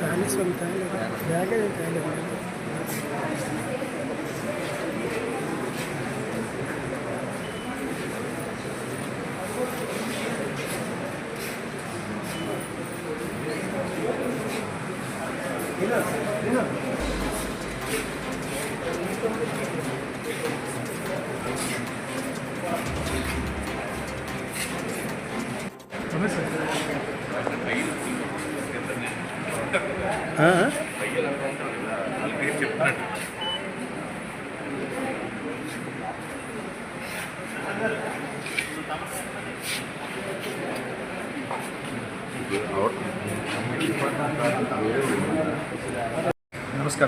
తాలి సొంత బ్యాగ్ తాలి నమస్కారం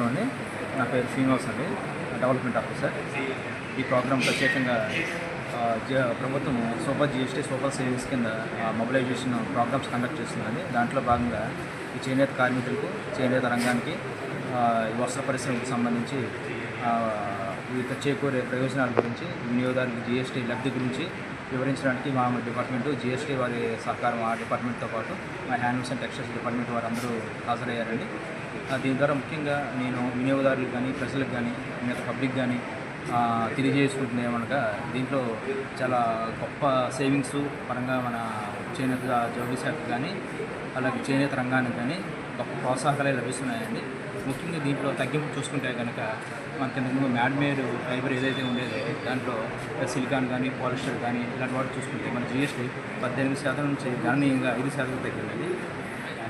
అండి. నా పేరు శ్రీనివాస్ అండి. Development officer. ఈ ప్రోగ్రాం ప్రత్యేకంగా ప్రభుత్వం సూపర్ జిఎస్టీ సూపర్ సేవింగ్స్ కింద మొబిలైజేషన్ ప్రోగ్రామ్స్ కండక్ట్ చేస్తున్నది దాంట్లో భాగంగా ఈ చేనేత కార్మికులకు చేనేత రంగానికి వస్త్ర పరిశ్రమకు సంబంధించి వివిధ చేకూరే ప్రయోజనాల గురించి వినియోగదారులకు జిఎస్టీ లబ్ధి గురించి వివరించడానికి మా డిపార్ట్మెంటు జిఎస్టీ వారి సహకారం ఆ డిపార్ట్మెంట్తో పాటు మా హ్యాండ్లూమ్స్ అండ్ టెక్స్టైల్స్ డిపార్ట్మెంట్ వారు అందరూ హాజరయ్యారండి దీని ద్వారా ముఖ్యంగా నేను వినియోగదారులకు కానీ ప్రజలకు కానీ మిగతా పబ్లిక్ కానీ తెలియజేసుకుంటుంది ఏమనగా దీంట్లో చాలా గొప్ప సేవింగ్స్ పరంగా మన చేనేత జౌళి శాఖ కానీ అలాగే చేనేత రంగానికి కానీ గొప్ప ప్రోత్సాహకాలే లభిస్తున్నాయండి. ముఖ్యంగా దీంట్లో తగ్గింపు చూసుకుంటే కనుక మనకి ముందు మ్యాడ్మేడ్ ఫైబర్ ఏదైతే ఉండేదో దాంట్లో సిలికాన్ కానీ పాలిస్టర్ కానీ ఇలాంటి వాటి చూసుకుంటే మన జిఎస్టీ పద్దెనిమిది శాతం నుంచి గణనీయంగా ఐదు శాతం తగ్గిందండి.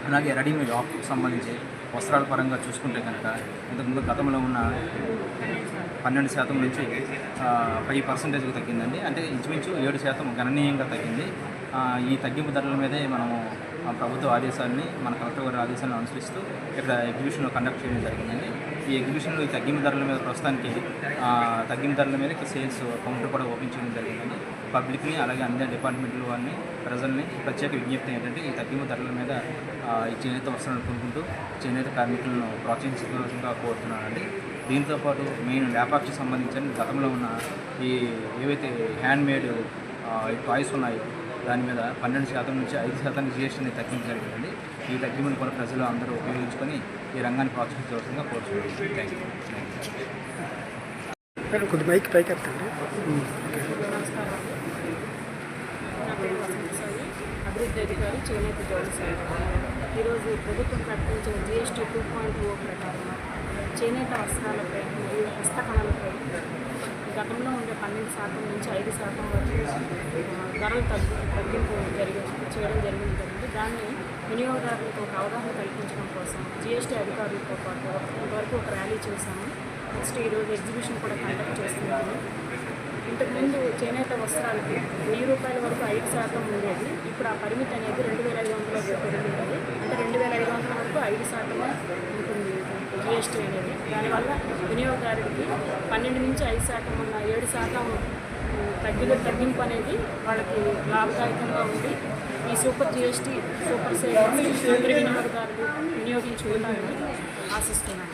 అలాగే రెడీమేడ్ ఆఫ్కి సంబంధించి వస్త్రాల పరంగా చూసుకుంటే కనుక ఇంతకుముందు గతంలో ఉన్న పన్నెండు శాతం నుంచి ఫైవ్ పర్సెంటేజ్కి తగ్గిందండి. అంటే ఇంచుమించు ఏడు శాతం గణనీయంగా తగ్గింది. ఈ తగ్గింపు ధరల మీదే మనము ఆ, ప్రభుత్వ ఆదేశాన్ని మన కలెక్టర్ గారి ఆదేశాలను అనుసరిస్తూ ఇక్కడ ఎగ్జిబిషన్ కండక్ట్ చేయడం జరిగిందండి. ఈ ఎగ్జిబిషన్లో ఈ తగ్గింపు ధరల మీద ప్రస్తుతానికి తగ్గింపు ధరల మీద సేల్స్ కౌంటర్ కూడా ఓపెన్ చేయడం పబ్లిక్ని అలాగే అన్ని డిపార్ట్మెంట్లు వారిని ప్రజల్ని ప్రత్యేక విజ్ఞప్తి ఏంటంటే ఈ తగ్గింపు ధరల మీద ఆ, ఈ చేనేత వస్త్రాలను కొనుక్కుంటూ చేనేత కార్మికులను ప్రోత్సహించవలసిందిగా కోరుతున్నానండి. దీంతో పాటు మెయిన్ ల్యాపాక్స్కి సంబంధించిన గతంలో ఉన్న ఈ ఏవైతే హ్యాండ్ మేడ్ టాయ్స్ ఉన్నాయో దాని మీద పన్నెండు శాతం నుంచి ఐదు శాతానికి జిఎస్టీని తగ్గించడం జరిగిందండి. ఈ తగ్గింపుని కూడా ప్రజలు అందరూ ఉపయోగించుకొని ఈ రంగాన్ని ప్రోత్సహించవలసిందిగా కోరుతున్నాను. Thank you. కొద్ది మైక్ పైకి పేరు అభివృద్ధి అధికారి చేనేత జోన్ సార్. ఈరోజు ప్రభుత్వం ప్రకటించిన జిఎస్టీ టూ పాయింట్ ఓ ప్రకారం చేనేత వస్త్రాలపై మరియు హస్తకళలపై గతంలో ఉండే పన్నెండు శాతం నుంచి ఐదు శాతం వరకు ధరలు తగ్గు తగ్గింపు జరిగి చేయడం జరిగింది జరిగింది దాన్ని వినియోగదారులకు ఒక అవగాహన కల్పించడం కోసం జిఎస్టీ అధికారులతో పాటు ఇంతవరకు ఒక ర్యాలీ చేశాము. నెక్స్ట్ ఈరోజు ఎగ్జిబిషన్ కూడా కండక్ట్ చేస్తున్నాము ఇంతకుముందు చేనేత వస్త్రాలకి వెయ్యి రూపాయల వరకు ఐదు శాతం ఉండేది. ఇప్పుడు ఆ పరిమితి అనేది రెండు వేల ఐదు వందల పెరుగుతుంది అంటే రెండు వేల ఐదు వందల వరకు ఐదు శాతం ఉంటుంది జిఎస్టీ అనేది. దానివల్ల వినియోగదారుడికి పన్నెండు నుంచి ఐదు శాతం ఉన్న ఏడు శాతం తగ్గి తగ్గింపు అనేది వాళ్ళకి లాభదాయకంగా ఉంది ఈ సూపర్ జిఎస్టీ సూపర్ సేవ వినియోగదారులు వినియోగించుకుంటారని ఆశిస్తున్నాను.